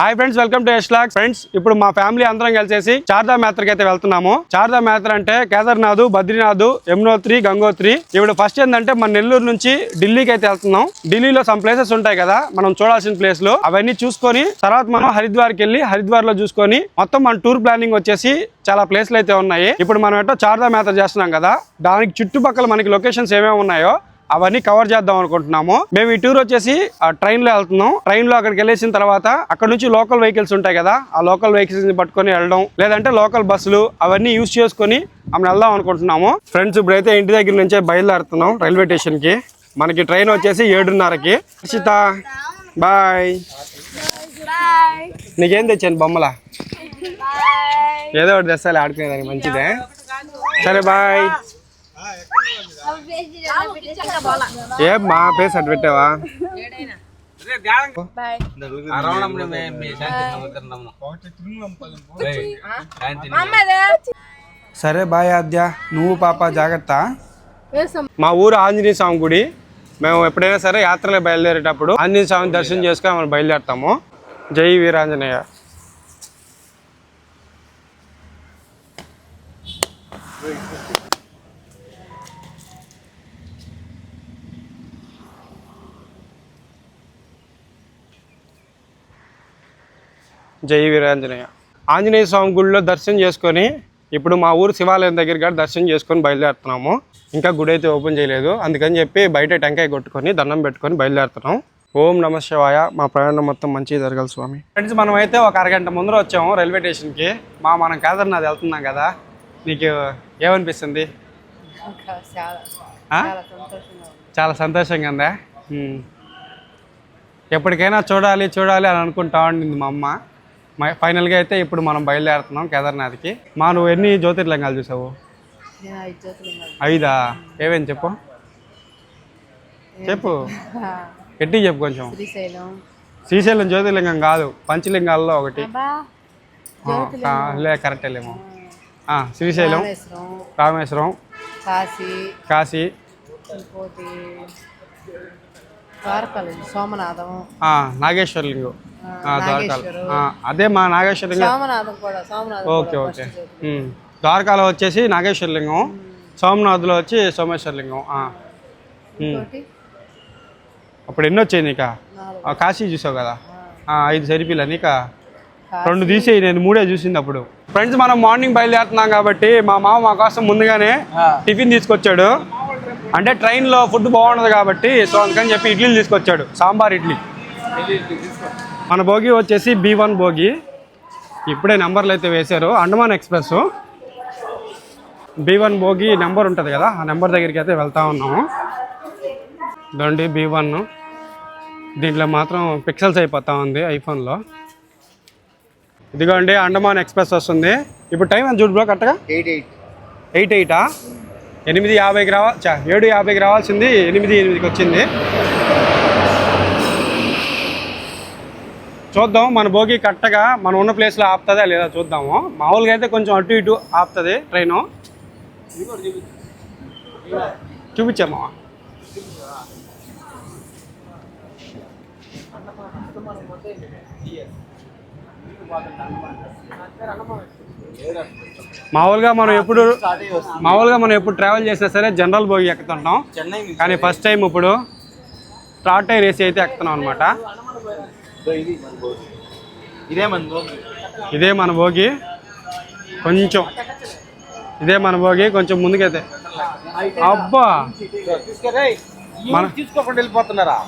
Hi friends welcome to యష్లాక్ friends ఇప్పుడు మా ఫ్యామిలీ అందరం కలిసేసి చార్దా యాత్రకి అయితే వెళ్తున్నాము. చార్దా మేత్ర అంటే కేదార్నాథ్ బద్రీనాథ్ యమునోత్రి గంగోత్రి. ఇప్పుడు ఫస్ట్ ఏంటంటే మన నెల్లూరు నుంచి ఢిల్లీకి అయితే వెళ్తున్నాం. ఢిల్లీలో సమ్ ప్లేసెస్ ఉంటాయి కదా మనం చూడాల్సిన ప్లేస్లు అవన్నీ చూసుకొని తర్వాత మనం హరిద్వార్కి వెళ్ళి హరిద్వార్లో చూసుకొని మొత్తం మన టూర్ ప్లానింగ్ వచ్చేసి చాలా ప్లేస్లు అయితే ఉన్నాయి. ఇప్పుడు మనం ఎట్టో చార్దా మేత్ర చేస్తున్నాం కదా దానికి చుట్టుపక్కల మనకి లొకేషన్స్ ఏమేమి ఉన్నాయో అవన్నీ కవర్ చేద్దాం అనుకుంటున్నాము. మేము ఈ టూర్ వచ్చేసి ట్రైన్లో వెళ్తున్నాం. ట్రైన్లో అక్కడికి వెళ్ళేసిన తర్వాత అక్కడ నుంచి లోకల్ వెహికల్స్ ఉంటాయి కదా ఆ లోకల్ వెహికల్స్ని పట్టుకొని వెళ్ళడం లేదంటే లోకల్ బస్సులు అవన్నీ యూజ్ చేసుకొని మనం వెళ్దాం అనుకుంటున్నాము. ఫ్రెండ్స్ ఇప్పుడైతే ఇంటి దగ్గర నుంచే బయలుదేరుతున్నాం రైల్వే స్టేషన్కి. మనకి ట్రైన్ వచ్చేసి ఏడున్నరకి. హర్షిత బాయ్ నీకేం తెచ్చాను బొమ్మల? ఏదో ఒకటి తెస్తాలి ఆడుకునేదానికి మంచిదే. సరే బాయ్ ఏ మా పేరు అటు పెట్టావా? సరే బాయ్ ఆద్య. నువ్వు పాప జాగ్రత్త. మా ఊరు ఆంజనేయ స్వామి గుడి. మేము ఎప్పుడైనా సరే యాత్రలో బయలుదేరేటప్పుడు ఆంజనేయ స్వామిని దర్శనం చేసుకొని మనం బయలుదేరుతాము. జై వీరాంజనేయ. జై వీరాంజనేయ. ఆంజనేయ స్వామి గుడిలో దర్శనం చేసుకొని ఇప్పుడు మా ఊరు శివాలయం దగ్గర కానీ దర్శనం చేసుకొని బయలుదేరుతున్నాము. ఇంకా గుడి అయితే ఓపెన్ చేయలేదు. అందుకని చెప్పి బయట టెంకాయ కొట్టుకొని దండం పెట్టుకొని బయలుదేరుతున్నాం. ఓం నమ శివాయ. మా ప్రయాణం మొత్తం మంచిగా జరగాలి స్వామి. ఫ్రెండ్స్ మనం అయితే ఒక అరగంట ముందర వచ్చాము రైల్వే స్టేషన్కి. మా మనం కేదార్నాథ్ వెళ్తున్నాం కదా. నీకు ఏమనిపిస్తుంది? చాలా సంతోషంగా ఉందా? ఎప్పటికైనా చూడాలి చూడాలి అని అనుకుంటా ఉండింది మా అమ్మ. ఫైనల్గా అయితే ఇప్పుడు మనం బయలుదేరుతున్నాం కేదార్నాథ్కి. మా నువ్వు ఎన్ని జ్యోతిర్లింగాలు చూసావు? ఐదా ఏమేం చెప్పు. చెప్పు. గట్టిగా చెప్పు కొంచెం. శ్రీశైలం. జ్యోతిర్లింగం కాదు పంచలింగాల్లో ఒకటి. లే కరెక్టే లేమో. ఆ, శ్రీశైలం. రామేశ్వరం. కాశీ. కాశీ. ద్వారకాలు సోమనాథం. ఆ, నాగేశ్వరలింగం. ద్వారకాలు. అదే మా నాగేశ్వరలింగం. సోమనాథం కూడా సోమనాథం ఓకే ఓకే. ద్వారకాలో వచ్చేసి నాగేశ్వరలింగం సోమనాథ్లో వచ్చి సోమేశ్వరలింగం. అప్పుడు ఎన్ని వచ్చాయి నీక? కాశీ చూసావు కదా? ఆ, ఐదు సరిపిల్ల నీక. రెండు తీసేయి నేను మూడే చూసింది అప్పుడు. ఫ్రెండ్స్ మనం మార్నింగ్ బయలుదేరుతున్నాం కాబట్టి మా మామ మా కోసం ముందుగానే టిఫిన్ తీసుకొచ్చాడు. అంటే ట్రైన్లో ఫుడ్ బాగుండదు కాబట్టి సో అందుకని చెప్పి ఇడ్లీలు తీసుకొచ్చాడు. సాంబార్ ఇడ్లీ. మన భోగి వచ్చేసి బి వన్ భోగి. ఇప్పుడే నెంబర్లు అయితే వేశారు. అండమాన్ ఎక్స్ప్రెస్. బి వన్ భోగి నెంబర్ ఉంటుంది కదా ఆ నెంబర్ దగ్గరికి అయితే వెళ్తా ఉన్నాము. దండి బి వన్. దీంట్లో మాత్రం పిక్సెల్స్ అయిపోతా ఉంది ఐఫోన్లో. ఇదిగోండి అండమాన్ ఎక్స్ప్రెస్ వస్తుంది. ఇప్పుడు టైం ఎంత? చూడు బ్రో కరెక్ట్గా ఎయిట్ ఎయిట్. ఎయిట్ ఎయిటా? ఎనిమిది యాభైకి రావా చా ఏడు యాభైకి రావాల్సింది ఎనిమిది ఎనిమిదికి వచ్చింది. చూద్దాం మన భోగి కరెక్ట్గా మనం ఉన్న ప్లేస్లో ఆపుతుందా లేదా చూద్దాము. మామూలుగా అయితే కొంచెం అటు ఇటు ఆపుతుంది ట్రైను. చూపించామా? మామూలుగా మనం ఎప్పుడు మామూలుగా మనం ఎప్పుడు ట్రావెల్ చేసినా సరే జనరల్ భోగి ఎక్కుతుంటాం. కానీ ఫస్ట్ టైం ఇప్పుడు స్టార్ట్ టైర్ ఏసీ అయితే ఎక్కుతున్నాం అనమాట ఇది మన భోగి. కొంచెం. ఇదే మన భోగి కొంచెం ముందుకైతే. అబ్బా! మన- తీసుకోకుండా వెళ్ళిపోతున్నారా?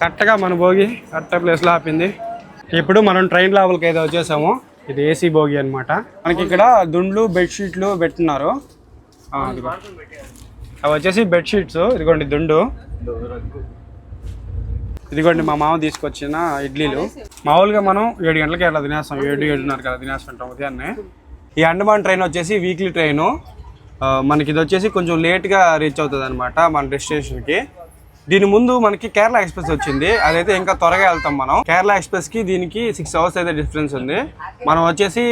కరెక్ట్గా మన భోగి కరెక్ట్ ప్లేస్లో ఆపింది. ఇప్పుడు మనం ట్రైన్ లోపలికి అయితే వచ్చేసాము. ఇది ఏసీ భోగి అనమాట మనకి ఇక్కడ దుండ్లు బెడ్షీట్లు పెట్టున్నారు అవి వచ్చేసి బెడ్షీట్స్. ఇదిగోండి దుండు. ఇదిగోండి మా మామ తీసుకొచ్చిన ఇడ్లీలు. మామూలుగా మనం ఏడు గంటలకి అలా తినేస్తాం. ఏడు ఏడున్నర కదా తినేస్తుంటాం ఉదయాన్నే. ఈ అండమాన్ ట్రైన్ వచ్చేసి వీక్లీ ట్రైను. మనకి ఇది వచ్చేసి కొంచెం లేట్గా రీచ్ అవుతుంది అనమాట మన డెస్టినేషన్కి. దీని ముందు మనకి కేరళ ఎక్స్ప్రెస్ వచ్చింది. అదైతే ఇంకా త్వరగా వెళ్తాం మనం. కేరళ ఎక్స్ప్రెస్కి దీనికి సిక్స్ అవర్స్ అయితే డిఫరెన్స్ ఉంది. మనం వచ్చేసి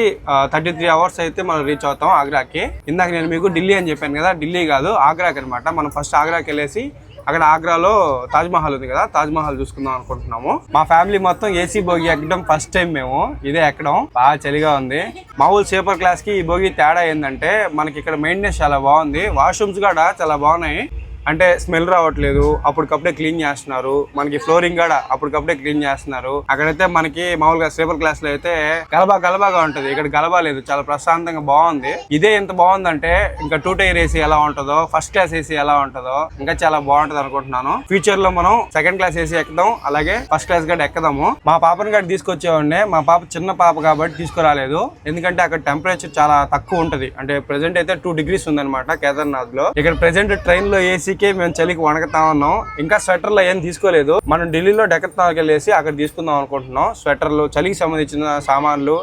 థర్టీ త్రీ అవర్స్ అయితే మనం రీచ్ అవుతాం ఆగ్రాకి. ఇందాక నేను మీకు ఢిల్లీ అని చెప్పాను కదా ఢిల్లీ కాదు ఆగ్రాకి అనమాట మనం ఫస్ట్ ఆగ్రాకి వెళ్ళేసి అక్కడ ఆగ్రాలో తాజ్ మహల్ ఉంది కదా తాజ్ మహల్ చూసుకుందాం అనుకుంటున్నాము. మా ఫ్యామిలీ మొత్తం ఏసీ బోగి ఎక్కడం ఫస్ట్ టైం మేము. ఇదే ఎక్కడం. బాగా చలిగా ఉంది. మామూలు సూపర్ క్లాస్కి ఈ భోగి తేడా ఏంటంటే మనకి ఇక్కడ మెయింటెనెన్స్ చాలా బాగుంది. వాష్రూమ్స్ కూడా చాలా బాగున్నాయి. అంటే స్మెల్ రావట్లేదు అప్పటికప్పుడే క్లీన్ చేస్తున్నారు. మనకి ఫ్లోరింగ్ కూడా అప్పటికప్పుడే క్లీన్ చేస్తున్నారు. అక్కడైతే మనకి మామూలుగా స్లీపర్ క్లాస్లో అయితే గలబా గలబాగా ఉంటది. ఇక్కడ గలబా లేదు చాలా ప్రశాంతంగా బాగుంది. ఇదే ఎంత బాగుందంటే ఇంకా టూ టైర్ ఏసీ ఎలా ఉంటుందో ఫస్ట్ క్లాస్ ఏసీ ఎలా ఉంటుందో ఇంకా చాలా బాగుంటది అనుకుంటున్నాను. ఫ్యూచర్లో మనం సెకండ్ క్లాస్ ఏసీ ఎక్కుదాం అలాగే ఫస్ట్ క్లాస్ గడి ఎక్కుదాము. మా పాపని గడి తీసుకొచ్చేవాడిని. మా పాప చిన్న పాప కాబట్టి తీసుకురాలేదు. ఎందుకంటే అక్కడ టెంపరేచర్ చాలా తక్కువ ఉంటది. అంటే ప్రెసెంట్ అయితే టూ డిగ్రీస్ ఉందన్నమాట కేదార్నాథ్లో ఇక్కడ ప్రెసెంట్ ట్రైన్లో ఏసీకే మేము చలికి వణకతా ఉన్నాం. ఇంకా స్వెటర్లు ఏం తీసుకోలేదు. మనం ఢిల్లీలో డెక్కత్తాకి వెళ్ళేసి అక్కడ తీసుకుందాం అనుకుంటున్నాం. స్వెటర్లు చలికి సంబంధించిన సామాన్లు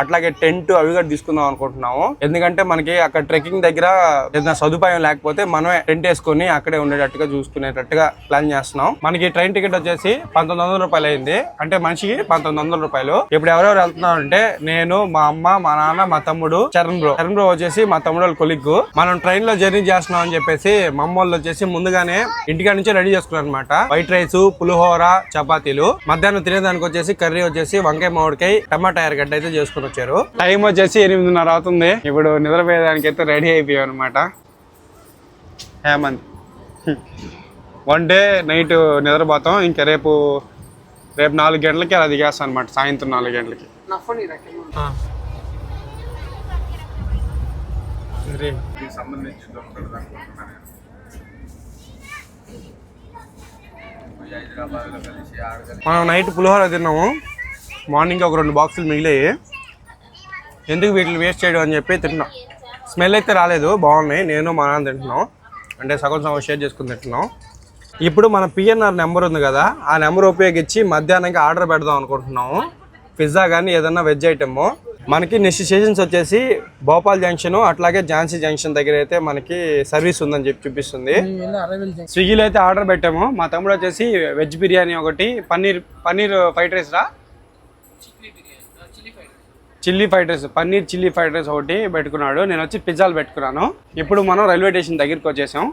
అట్లాగే టెంట్ అవి కూడా తీసుకుందాం అనుకుంటున్నాము. ఎందుకంటే మనకి అక్కడ ట్రెక్కింగ్ దగ్గర ఏదైనా సదుపాయం లేకపోతే మనమే టెంట్ వేసుకొని అక్కడే ఉండేటట్టుగా చూసుకునేటట్టుగా ప్లాన్ చేస్తున్నాం. మనకి ట్రైన్ టికెట్ వచ్చేసి పంతొమ్మిది వందల రూపాయలు అయింది. అంటే మనిషికి పంతొమ్మిది వందల రూపాయలు. ఇప్పుడు ఎవరెవరు వెళ్తున్నాం అంటే నేను మా అమ్మ మా నాన్న మా తమ్ముడు చరణ్ బ్రో. చరణ్ బ్రో వచ్చేసి మా తమ్ముడు వాళ్ళ కొలిగ్. మనం ట్రైన్లో జర్నీ చేస్తున్నాం అని చెప్పేసి మా అమ్మ వాళ్ళు వచ్చేసి ముందుగానే ఇంటికాడ నుంచి రెడీ చేసుకున్నారు అనమాట వైట్ రైస్ పులిహోర చపాతీలు. మధ్యాహ్నం తినేదానికి వచ్చేసి కర్రీ వచ్చేసి వంకాయ మామిడికాయ టమాటా ఎరగడ్డ అయితే చేసుకుని వచ్చారు టైం వచ్చేసి ఎనిమిదిన్నర అవుతుంది. ఇప్పుడు నిద్రపోయేదానికి అయితే రెడీ అయిపోయాం అనమాట హేమంత్. వన్ డే నైట్ నిద్రపోతాం. ఇంకా రేపు రేపు నాలుగు గంటలకి అలా దిగేస్తాం అనమాట సాయంత్రం నాలుగు గంటలకి. మనం నైట్ పులిహోర తిన్నాము. మార్నింగ్ ఒక రెండు బాక్సులు మిగిలాయి. ఎందుకు వీటిని వేస్ట్ చేయడం అని చెప్పి తింటున్నాం. స్మెల్ అయితే రాలేదు బాగున్నాయి. నేను మా నాన్న తింటున్నాం. అంటే సగం సగం షేర్ చేసుకుని తింటున్నాం. ఇప్పుడు మన పిఎన్ఆర్ నెంబర్ ఉంది కదా ఆ నెంబర్ ఉపయోగించి మధ్యాహ్నానికి ఆర్డర్ పెడదాం అనుకుంటున్నాము. పిజ్జా కానీ ఏదన్నా వెజ్ ఐటమ్ మనకి నెక్స్ట్ స్టేషన్స్ వచ్చేసి భోపాల్ జంక్షన్ అట్లాగే ఝాన్సీ జంక్షన్ దగ్గర అయితే మనకి సర్వీస్ ఉందని చెప్పి చూపిస్తుంది. స్విగ్గీలో అయితే ఆర్డర్ పెట్టాము. మా తమ్ముడు వచ్చేసి వెజ్ బిర్యానీ ఒకటి పన్నీర్ పన్నీర్ ఫ్రైడ్ రైస్ రా? Chilli fried rice paneer chilli fried rice ఒకటి పెట్టుకున్నాడు. నేను వచ్చి పిజ్జాలు పెట్టుకున్నాను. ఇప్పుడు మనం రైల్వే స్టేషన్ దగ్గరికి వచ్చేసాం.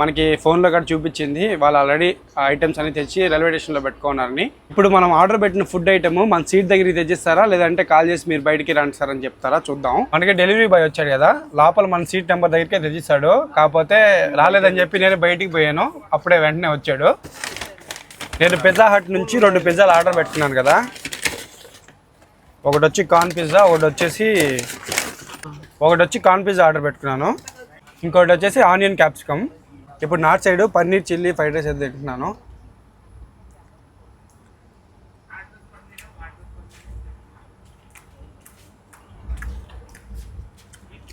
మనకి ఫోన్లో కూడా చూపించింది. వాళ్ళు ఆల్రెడీ ఐటమ్స్ అన్ని తెచ్చి రైల్వే స్టేషన్లో పెట్టుకున్నారని. ఇప్పుడు మనం ఆర్డర్ పెట్టిన ఫుడ్ ఐటమ్ మన సీట్ దగ్గరికి తెచ్చిస్తారా? లేదంటే కాల్ చేసి మీరు బయటికి రండి సార్ అని చెప్తారా? చూద్దాం. మనకి డెలివరీ బాయ్ వచ్చాడు కదా. లోపల మన సీట్ నెంబర్ దగ్గరికే తెచ్చిస్తాడు. కాకపోతే రాలేదని చెప్పి నేను బయటికి పోయాను. అప్పుడే వెంటనే వచ్చాడు. నేను పిజ్జా హట్ నుంచి రెండు పిజ్జాలు ఆర్డర్ పెట్టుకున్నాను కదా. ఒకటి వచ్చి కార్న్ పిజ్జా ఒకటి వచ్చేసి ఒకటి వచ్చి కార్న్ పిజ్జా ఆర్డర్ పెట్టుకున్నాను. ఇంకోటి వచ్చేసి ఆనియన్ క్యాప్సికమ్. ఇప్పుడు north side paneer chilli fried rice అయితే తింటున్నాను.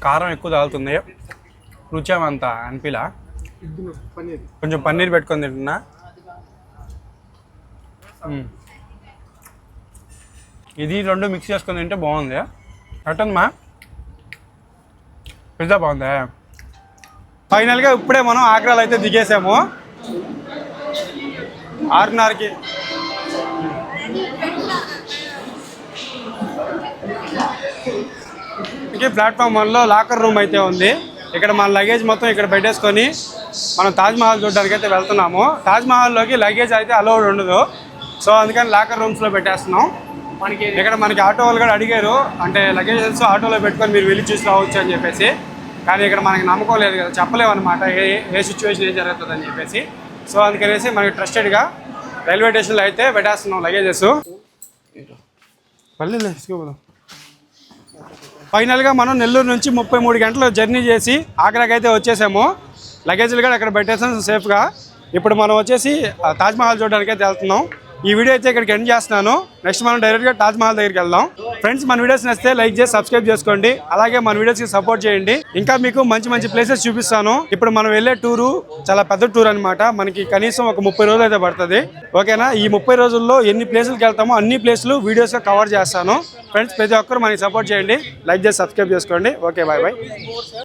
కారం ఎక్కువ తాగుతుంది. రుచి అంత అనిపిలా కొంచెం పన్నీర్ పెట్టుకొని తింటున్నా. ఇది రెండు మిక్స్ చేసుకుని తింటే బాగుంది. అట్టమ్మా పిజ్జా బాగుందా? ఫైనల్గా ఇప్పుడే మనం ఆగ్రాలో అయితే దిగేసాము. ఆరున్నరకి. ప్లాట్ఫామ్ వన్లో లాకర్ రూమ్ అయితే ఉంది. ఇక్కడ మన లగేజ్ మొత్తం ఇక్కడ పెట్టేసుకొని మనం తాజ్మహల్ చూడడానికి అయితే వెళ్తున్నాము. తాజ్మహల్లోకి లగేజ్ అయితే అలౌడ్ ఉండదు. సో అందుకని లాకర్ రూమ్స్లో పెట్టేస్తున్నాం. ఇక్కడ మనకి ఆటో వాళ్ళు కూడా అడిగారు అంటే లగేజెస్ ఆటోలో పెట్టుకొని మీరు వెళ్ళి చూసి రావచ్చు అని చెప్పేసి. కానీ ఇక్కడ మనకి నమ్మకం లేదు కదా చెప్పలేము అనమాట ఏ ఏ సిచ్యువేషన్ ఏం జరుగుతుంది అని చెప్పేసి. సో అందుకనేసి మనకి ట్రస్టెడ్గా రైల్వే స్టేషన్లో అయితే పెట్టేస్తున్నాం లగేజెస్ తీసుకోపోదాం. ఫైనల్గా మనం నెల్లూరు నుంచి ముప్పై మూడు గంటలు జర్నీ చేసి ఆగ్రాకి అయితే వచ్చేసాము. లగేజ్లు కూడా అక్కడ పెట్టేసాం సేఫ్గా ఇప్పుడు మనం వచ్చేసి ఆ తాజ్ మహల్ చూడడానికి అయితే వెళ్తున్నాం. ఈ వీడియో అయితే ఇక్కడికి ఎండ్ చేస్తున్నాను. నెక్స్ట్ మనం డైరెక్ట్గా తాజ్ మహల్ దగ్గరికి వెళ్దాం. ఫ్రెండ్స్ మన వీడియోస్ నచ్చితే లైక్ చేసి సబ్స్క్రైబ్ చేసుకోండి. అలాగే మన వీడియోస్కి సపోర్ట్ చేయండి. ఇంకా మీకు మంచి మంచి ప్లేసెస్ చూపిస్తాను. ఇప్పుడు మనం వెళ్ళే టూరు చాలా పెద్ద టూర్ అనమాట మనకి కనీసం ఒక ముప్పై రోజులు అయితే పడుతుంది. ఓకేనా ఈ ముప్పై రోజుల్లో ఎన్ని ప్లేసులకు వెళ్తామో అన్ని ప్లేసులు వీడియోస్గా కవర్ చేస్తాను. ఫ్రెండ్స్ ప్రతి ఒక్కరు మనకి సపోర్ట్ చేయండి. లైక్ చేసి సబ్స్క్రైబ్ చేసుకోండి. Okay bye bye